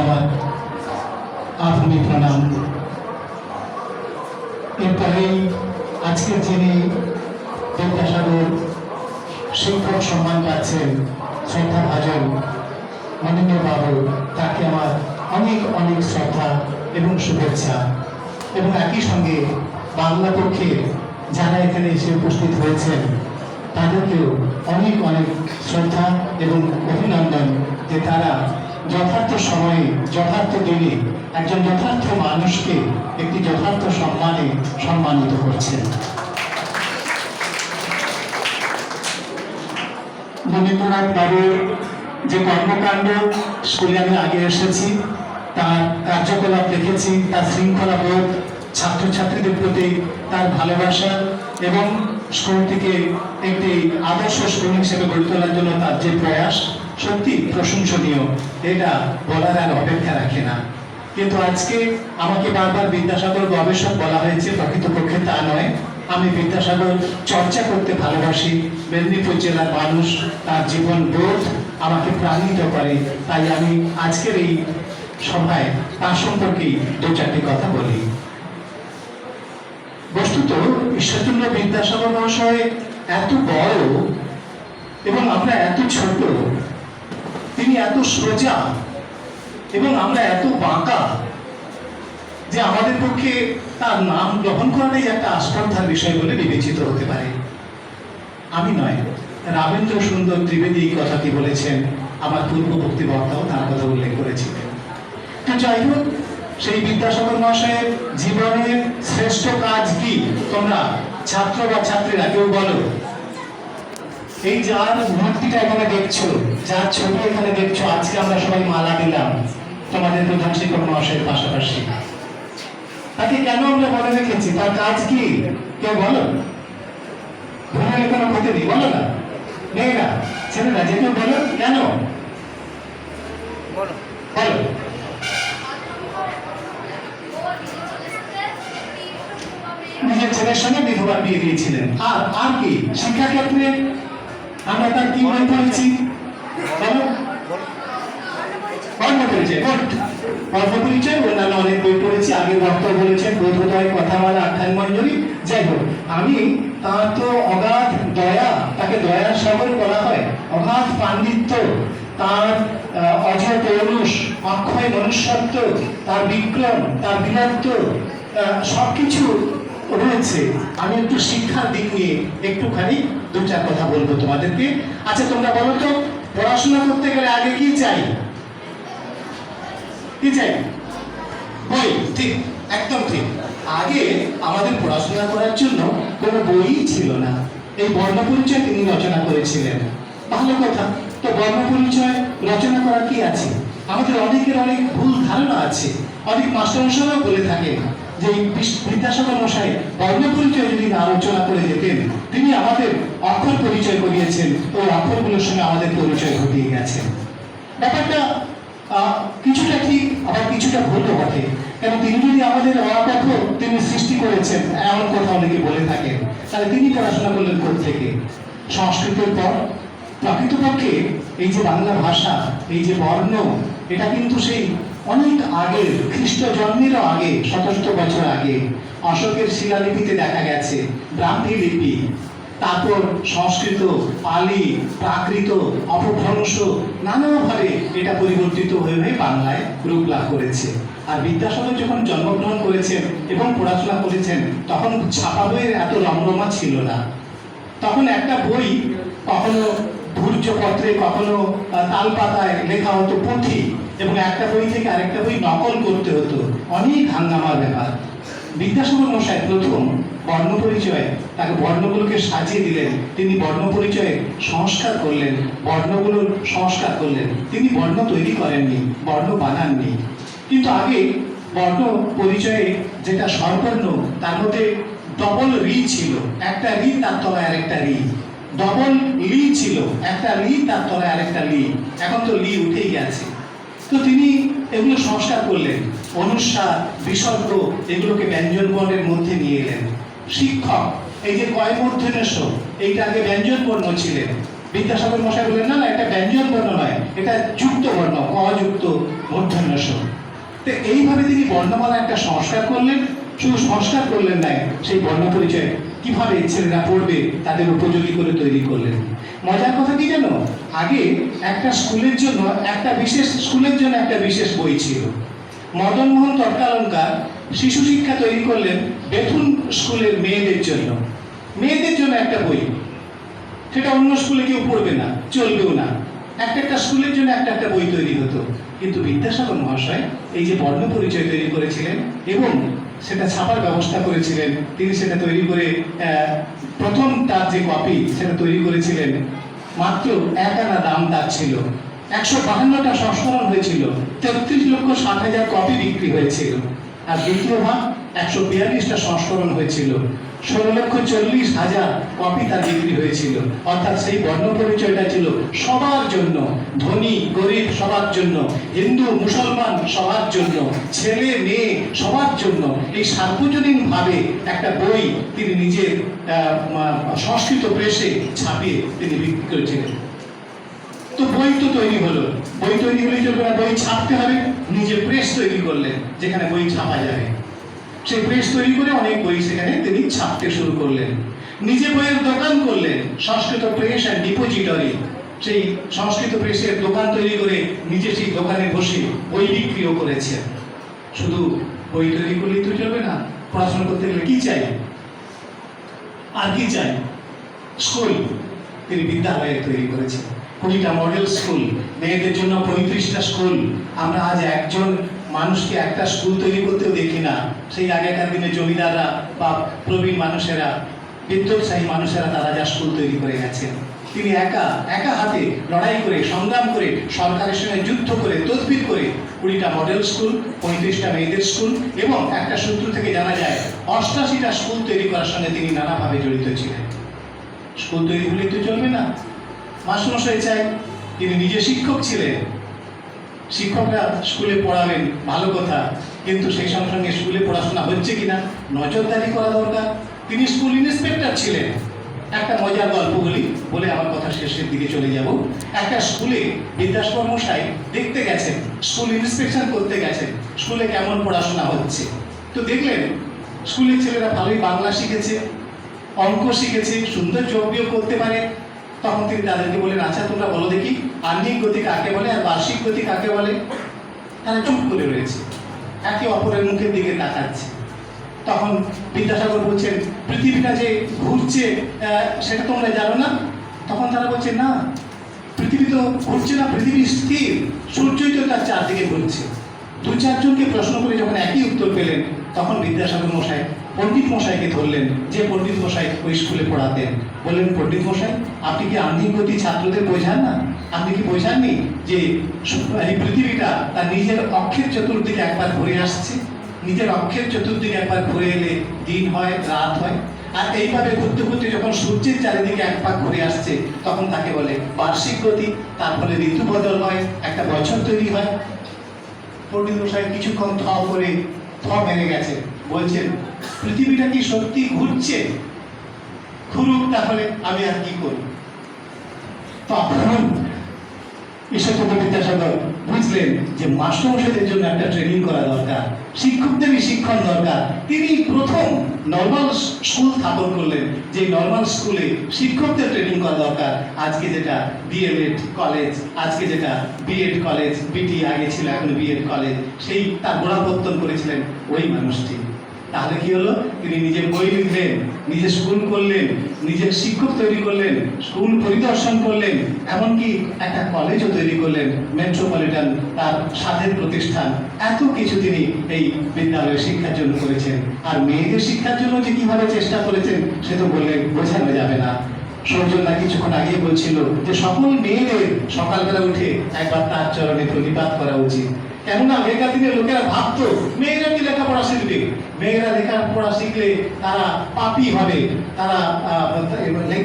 আমার আধুনি প্রণাম। এরপরেই আজকে যিনি বিদ্যাসাগর শিক্ষক সম্মান পাচ্ছেন শ্রদ্ধা ভাজন, মাননীয় বাবু, তাকে আমার অনেক অনেক শ্রদ্ধা এবং শুভেচ্ছা। এবং একই সঙ্গে বাংলা পক্ষে যারা এখানে এসে উপস্থিত হয়েছেন, তাদেরকেও অনেক অনেক শ্রদ্ধা এবং অভিনন্দন যে তারা যথার্থ সময়ে, যথার্থ দিনে একজন যথার্থ মানুষকে একটি যথার্থ সম্মানে সম্মানিত করছেন। রবীন্দ্রনাথ বাবুর যে কর্মকাণ্ড, স্কুলে আমি আগে এসেছি, তার কার্যকলাপ দেখেছি, তার শৃঙ্খলা বোধ ছাত্রছাত্রীদের প্রতি তার ভালোবাসা এবং স্কুলটিকে একটি আদর্শ স্কুল হিসেবে গড়ে তোলার জন্য তার যে প্রয়াস সত্যি প্রশংসনীয়। এটা বলার আর অপেক্ষা রাখে না। কিন্তু আজকে আমাকে বারবার বিদ্যাসাগর গবেষক বলা হয়েছে, প্রকৃতপক্ষে তা নয়। আমি বিদ্যাসাগর চর্চা করতে ভালোবাসি। মেদিনীপুর জেলার মানুষ তার জীবন বোধ আমাকে প্রাণিত করে। তাই আমি আজকের এই সভায় তার সম্পর্কেই দু চারটি কথা বলি। বস্তুত ঈশ্বরচন্দ্র বিদ্যাসাগর মহাশয় এত বড় এবং আমরা এত ছোট তিনি এত সোজা এবং আমরা এত বাঁকা যে আমাদের পক্ষে তার নাম গ্রহণ করাটাই একটা আস্পর্ধার বিষয় বলে বিবেচিত হতে পারে। আমি নয় রাবেন্দ্র সুন্দর ত্রিবেদী এই কথাটি বলেছেন, আমার পূর্ববর্তী বক্তাও তার কথা উল্লেখ করেছিলেন তো যাই হোক, সেই বিদ্যাসাগর মহাশয়ের জীবনের শ্রেষ্ঠ কাজ কি? তোমরা ছাত্র বা ছাত্রীরা কেউ বলো। এই যার মূর্তিটা এখানে দেখছ যার ছবি এখানে দেখছ আজকে আমরা সবাই মালা দিলাম। তোমাদের প্রধান শিক্ষক মহাশয়ের পাশাপাশি। তাকে কেন আমরা মনে রেখেছি? তার কাজ কি? কেউ বলো? ভুলে কোনো ক্ষতি নেই বলো না। মেয়েরা ছেলেরা যে কেউ বলো কেন? বলো। নিজের ছেলের সঙ্গে বিধবার বিয়ে দিয়েছিলেন। আর আর কি? শিক্ষাক্ষেত্রে আমরা তার কি মনে অন্যান্য অনেক বই পড়েছি যাই হোক আমি তার তো অগাধ দয়া তাকে দয়ার সাগর বলা হয় অগাধ পাণ্ডিত্য তার অজয় পৌরুষ অক্ষয় মনুষ্যত্ব তার বিক্রম তার বীরত্ব আহ, সবকিছু রয়েছে। আমি একটু শিক্ষার দিক নিয়ে একটুখানি দু চার কথা বলব তোমাদেরকে। আচ্ছা তোমরা বলো তো, পড়াশোনা করতে গেলে আগে কি চাই? কি চাই? বই, ঠিক, একদম ঠিক। আগে আমাদের পড়াশোনা করার জন্য কোনো বই ছিল না। এই বর্ণ পরিচয় তিনি রচনা করেছিলেন। ভালো কথা। তো বর্ণ পরিচয় রচনা করা কি আছে? আমাদের অনেকের অনেক ভুল ধারণা আছে। অনেক মাস্টারমশাইরাও বলে থাকেন। যে বিদ্যাসাগর মশাই বর্ণ পরিচয় যদি আলোচনা করে যেতেন তিনি আমাদের অক্ষর পরিচয় করিয়েছেন ওই অক্ষরগুলোর সঙ্গে আমাদের পরিচয় ঘটিয়ে গেছেন ব্যাপারটা কিছুটা ঠিক আবার কিছুটা ভুলও বটে। কেন তিনি যদি আমাদের অপক্ষ তিনি সৃষ্টি করেছেন, এমন কথা অনেকে বলে থাকেন। তাহলে তিনি পড়াশোনা করলেন থেকে সংস্কৃতের পর? প্রকৃতপক্ষে এই যে বাংলা ভাষা, এই যে বর্ণ, এটা কিন্তু সেই অনেক আগের খ্রিস্ট জন্মেরও আগে শত শত বছর আগে অশোকের শিলালিপিতে দেখা গেছে ব্রাহ্মী লিপি। তারপর সংস্কৃত, পালি, প্রাকৃত, অপভ্রংশ নানাভাবে এটা পরিবর্তিত হয়ে হয়ে বাংলায় রূপ লাভ করেছে। আর বিদ্যাসাগর যখন জন্মগ্রহণ করেছেন এবং পড়াশোনা করেছেন, তখন ছাপা বইয়ের এত রমরমা ছিল না। তখন একটা বই কখনো ভূর্জপত্রে কখনো তালপাতায় লেখা হতো পুঁথি। এবং একটা বই থেকে আরেকটা বই নকল করতে হতো। অনেক হাঙ্গামার ব্যাপার। বিদ্যাসাগর মশাই প্রথম বর্ণ পরিচয় তাকে বর্ণগুলোকে সাজিয়ে দিলেন। তিনি বর্ণ পরিচয়ে সংস্কার করলেন। বর্ণগুলোর সংস্কার করলেন। তিনি বর্ণ তৈরি করেননি, বর্ণ বানাননি। কিন্তু আগে বর্ণ পরিচয়ে যেটা স্বরবর্ণ তার মধ্যে ডবল রি ছিল। একটা রি, তার তলায় আরেকটা রি। ডবল লি ছিল। একটা লি তার তলায় আরেকটা লি। এখন তো লি উঠেই গেছে। তো তিনি এগুলো সংস্কার করলেন। অনুস্বার বিসর্গ এগুলোকে ব্যঞ্জন বর্ণের মধ্যে নিয়ে এলেন। শিক্ষক, এই যে কয় মূর্ধনেশ এইটা আগে ব্যঞ্জন বর্ণ ছিলেন। বিদ্যাসাগর মশাই বললেন, না এটা ব্যঞ্জন বর্ণ নয়, এটা যুক্ত বর্ণ ক যুক্ত মূর্ধন্য তো এইভাবে তিনি বর্ণমালা একটা সংস্কার করলেন, শুধু সংস্কার করলেন নাই, সেই বর্ণ পরিচয় কীভাবে ছেলেরা পড়বে, তাদের উপযোগী করে তৈরি করলেন। মজার কথা কি জানো? আগে একটা স্কুলের জন্য, একটা বিশেষ স্কুলের জন্য একটা বিশেষ বই ছিল। মদন মোহন তর্কালঙ্কার শিশু শিক্ষা তৈরি করলেন বেথুন স্কুলের মেয়েদের জন্য। মেয়েদের জন্য একটা বই। সেটা অন্য স্কুলে কেউ পড়বে না, চলবেও না। একটা একটা স্কুলের জন্য একটা একটা বই তৈরি হতো। কিন্তু বিদ্যাসাগর মহাশয় এই যে বর্ণ পরিচয় তৈরি করেছিলেন এবং সেটা ছাপার ব্যবস্থা করেছিলেন, তিনি সেটা তৈরি করে প্রথম তার যে কপি সেটা তৈরি করেছিলেন মাত্র এক আনা দাম তার ছিল। একশো বাহান্নটা সংস্করণ হয়েছিল। তেত্রিশ লক্ষ ষাট হাজার কপি বিক্রি হয়েছিল। আর দ্বিতীয় ভাগ, একশো বিয়াল্লিশটা সংস্করণ হয়েছিল। ষোলো লক্ষ চল্লিশ হাজার কপি তার বিক্রি হয়েছিল। অর্থাৎ সেই বর্ণ পরিচয়টা ছিল সবার জন্য, ধনী, গরিব সবার জন্য, হিন্দু, মুসলমান সবার জন্য, ছেলে, মেয়ে সবার জন্য। এই সার্বজনীন ভাবে একটা বই তিনি নিজের সংস্কৃত প্রেসে ছাপিয়ে তিনি বিক্রি করেছিলেন। তো বই তো তৈরি হলো। বই তৈরি হলে চলবে না বই ছাপতে হবে? নিজে প্রেস তৈরি করলেন, যেখানে বই ছাপা যাবে। সেই প্রেস তৈরি করে অনেক বই সেখানে তিনি ছাপতে শুরু করলেন। নিজে বইয়ের দোকান করলেন, সংস্কৃত প্রেস অ্যান্ড ডিপোজিটরি সেই সংস্কৃত প্রেসের দোকান তৈরি করে নিজে সেই দোকানে বসে বই বিক্রিও করেছেন। শুধু বই তৈরি করলেই তো চলবে না, পড়াশোনা করতে গেলে কি চাই? আর কি চাই? স্কুল তিনি বিদ্যালয়ে তৈরি করেছেন। কুড়িটা মডেল স্কুল মেয়েদের জন্য পঁয়ত্রিশটা স্কুল আমরা আজ একজন মানুষকে একটা স্কুল তৈরি করতেও দেখি না। সেই আগেকার দিনে জমিদাররা বা প্রবীণ মানুষেরা, বিদ্যুৎসাহী মানুষেরা তারা যা স্কুল তৈরি করে গেছেন। তিনি একা একা হাতে লড়াই করে, সংগ্রাম করে, সরকারের সঙ্গে যুদ্ধ করে, তদবির করে কুড়িটা মডেল স্কুল, পঁয়ত্রিশটা মেয়েদের স্কুল এবং একটা সূত্র থেকে জানা যায়, অষ্টাশিটা স্কুল তৈরি করার সঙ্গে তিনি নানাভাবে জড়িত ছিলেন। স্কুল তৈরি হলেই তো চলবে না। মাস্টারমশাই চাই তিনি নিজে শিক্ষক ছিলেন। শিক্ষকরা স্কুলে পড়াবেন, ভালো কথা। কিন্তু সেই সঙ্গে সঙ্গে স্কুলে পড়াশোনা হচ্ছে কিনা, নজরদারি করা দরকার। তিনি স্কুল ইন্সপেক্টর ছিলেন। একটা মজার গল্প বলি, বলে আমার কথা শেষের দিকে চলে যাব। একটা স্কুলে মশাই দেখতে গেছেন, স্কুল ইন্সপেকশন করতে গেছেন, স্কুলে কেমন পড়াশোনা হচ্ছে। তো দেখলেন, স্কুলের ছেলেরা ভালোই বাংলা শিখেছে, অঙ্ক শিখেছে, সুন্দর যোগ করতে পারে তখন তিনি তাদেরকে বলেন আচ্ছা তোমরা বলো দেখি আহ্নিক গতি কাকে বলে আর বার্ষিক গতি কাকে বলে? তারা চুপ করে রয়েছে। একে অপরের মুখের দিকে তাকাচ্ছে। তখন বিদ্যাসাগর বলছেন, পৃথিবীটা যে ঘুরছে সেটা তোমরা জানো না? তখন তারা বলছে না, পৃথিবী তো ঘুরছে না, পৃথিবী স্থির। সূর্যই তো তার চারদিকে ঘুরছে। দু চারজনকে প্রশ্ন করে যখন একই উত্তর পেলেন, তখন বিদ্যাসাগর মশাই পণ্ডিত মশাইকে ধরলেন, যে পণ্ডিত মশাই ওই স্কুলে পড়াতেন। বললেন, পণ্ডিত মশাই, আপনি কি আহ্নিক গতি ছাত্রদের বোঝান না? আপনি কি বোঝাননি যে এই পৃথিবীটা তার নিজের অক্ষের চতুর্দিকে একবার ঘুরে আসছে? নিজের অক্ষের চতুর্দিকে একবার ঘুরে এলে দিন হয়, রাত হয়? আর এইভাবে ঘুরতে ঘুরতে যখন সূর্যের চারিদিকে এক পাক ঘুরে আসছে, তখন তাকে বলে বার্ষিক গতি। তার ফলে ঋতু বদল হয়, একটা বছর তৈরি হয়। পণ্ডিত মশাই কিছুক্ষণ থ করে থ মেরে গেছে। বলছেন পৃথিবীটা কি সত্যি ঘুরছে? ঘুরুক তাহলে আমি আর কি করি? তখন ঈশ্বরচন্দ্র বিদ্যাসাগর বুঝলেন যে মাস্টারমশাইদের জন্য একটা ট্রেনিং করা দরকার, শিক্ষকদেরই শিক্ষণ দরকার। তিনি প্রথম নর্মাল স্কুল স্থাপন করলেন, যে নর্মাল স্কুলে শিক্ষকদের ট্রেনিং করা দরকার। আজকে যেটা ডিএলএড কলেজ আজকে যেটা বিএড কলেজ বিটি আগে ছিল, এখন বিএড কলেজ সেই তার গোড়াপত্তন করেছিলেন ওই মানুষটি। তাহলে কি হলো? তিনি নিজের বই লিখলেন, নিজে স্কুল করলেন, নিজের শিক্ষক তৈরি করলেন স্কুল পরিদর্শন করলেন, এমনকি একটা কলেজও তৈরি করলেন মেট্রোপলিটন তার স্বাধীন প্রতিষ্ঠান। এত কিছু তিনি এই বিদ্যালয়ের শিক্ষার জন্য করেছেন। আর মেয়েদের শিক্ষার জন্য যে কীভাবে চেষ্টা করেছেন, সে তো বললে বোঝানো যাবে না। সৌজন্যা কিছুক্ষণ আগে বলছিল যে সকল মেয়েদের সকালবেলা উঠে একবার তার চরণে প্রতিবাদ করা উচিত। কেননা আগেকার লোকেরা মেয়েরা কি লেখাপড়া শিখবে? মেয়েরা লেখাপড়া শিখলে তারা পাপি হবে। তারা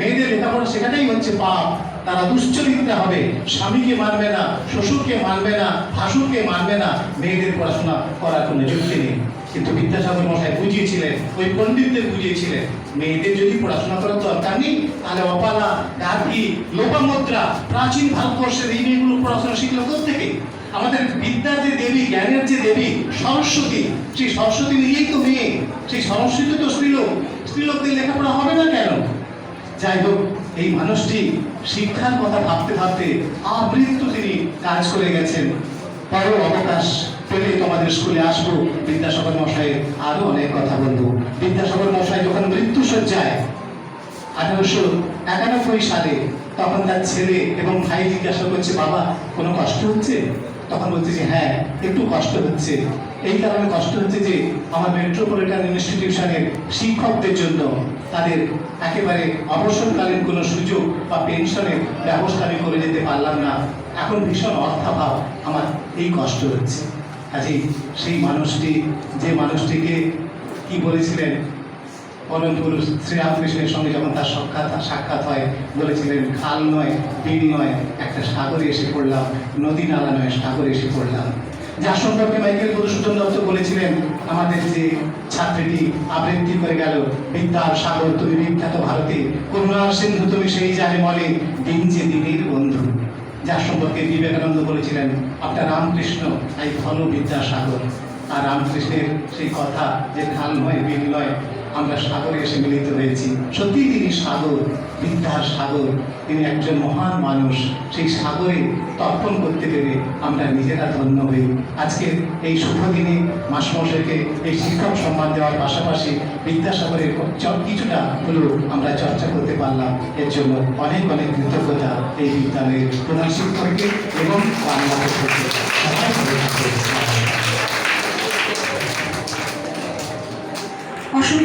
মেয়েদের লেখাপড়া শেখাটাই হচ্ছে পাপ। তারা হবে। স্বামীকে মানবে না, শ্বশুরকে মানবে না, ভাসুরকে মানবে না। মেয়েদের পড়াশোনা করার কোনো যুক্তি নেই। কিন্তু বিদ্যাসাগর মশাই বুঝিয়েছিলেন, ওই পণ্ডিতদের বুঝিয়েছিলেন, মেয়েদের যদি পড়াশোনা করার দরকার নেই, তাহলে অপালা গার্গী লোপামুদ্রা, প্রাচীন ভারতবর্ষের এই মেয়েগুলো পড়াশোনা শিখলো থেকে আমাদের বিদ্যার যে দেবী, জ্ঞানের যে দেবী, সরস্বতী, সেই সরস্বতী নিজেই তো মেয়ে, সেই সরস্বতী তো স্ত্রীলোক। স্ত্রীলোকদের লেখাপড়া হবে না কেন? যাই হোক, এই মানুষটি শিক্ষার কথা ভাবতে ভাবতে আমৃত্যু তিনি কাজ করে গেছেন। পরেও অবকাশ পেলে তোমাদের স্কুলে আসব। বিদ্যাসাগর মশাইয়ের আরও অনেক কথা বলব। বিদ্যাসাগর মশাই যখন মৃত্যু সজ্জায় আঠারোশো একানব্বই সালে, তখন তার ছেলে এবং ভাই জিজ্ঞাসা করছে, বাবা, কোনো কষ্ট হচ্ছে? তখন বলছে যে হ্যাঁ একটু কষ্ট হচ্ছে। এই কারণে কষ্ট হচ্ছে যে, আমার মেট্রোপলিটন ইনস্টিটিউশনের শিক্ষকদের জন্য তাদের একেবারে অবসরকালীন কোনো সুযোগ বা পেনশনের ব্যবস্থা আমি করে যেতে পারলাম না। এখন ভীষণ অর্থাভাব আমার এই কষ্ট হচ্ছে। কাজেই সেই মানুষটি, যে মানুষটিকে কি বলেছিলেন পরম পুরুষ শ্রীরামকৃষ্ণের সঙ্গে যখন তার সাক্ষাৎ সাক্ষাৎ হয়, বলেছিলেন, খাল নয় বিল নয়, একটা সাগরে এসে পড়লাম, নদী নালা নয়, সাগরে এসে পড়লাম। যার সম্পর্কে মাইকেল মধুসূদন দত্ত বলেছিলেন, আমাদের যে ছাত্রীটি আবৃত্তি করে গেল, বিদ্যার সাগর তুমি বিখ্যাত ভারতে, করুণার সিন্ধু তুমি সেই জানে মলে, দিন যে দিনের বন্ধু। যার সম্পর্কে বিবেকানন্দ বলেছিলেন, আপনার রামকৃষ্ণ এই ঘন বিদ্যাসাগর। আর রামকৃষ্ণের সেই কথা যে খাল নয় বিল নয় আমরা সাগরে এসে মিলিত হয়েছি। সত্যিই তিনি সাগর, বিদ্যার সাগর। তিনি একজন মহান মানুষ। সেই সাগরে তর্পণ করতে পেরে আমরা নিজেরা ধন্য হই। আজকে এই শুভ দিনে মাসমশাইকে এই শিক্ষক সম্মান দেওয়ার পাশাপাশি বিদ্যাসাগরের কিছুটা হলেও আমরা চর্চা করতে পারলাম। এর জন্য অনেক অনেক কৃতজ্ঞতা এই বিদ্যালয়ের প্রধান শিক্ষককে এবং বাংলা সবাই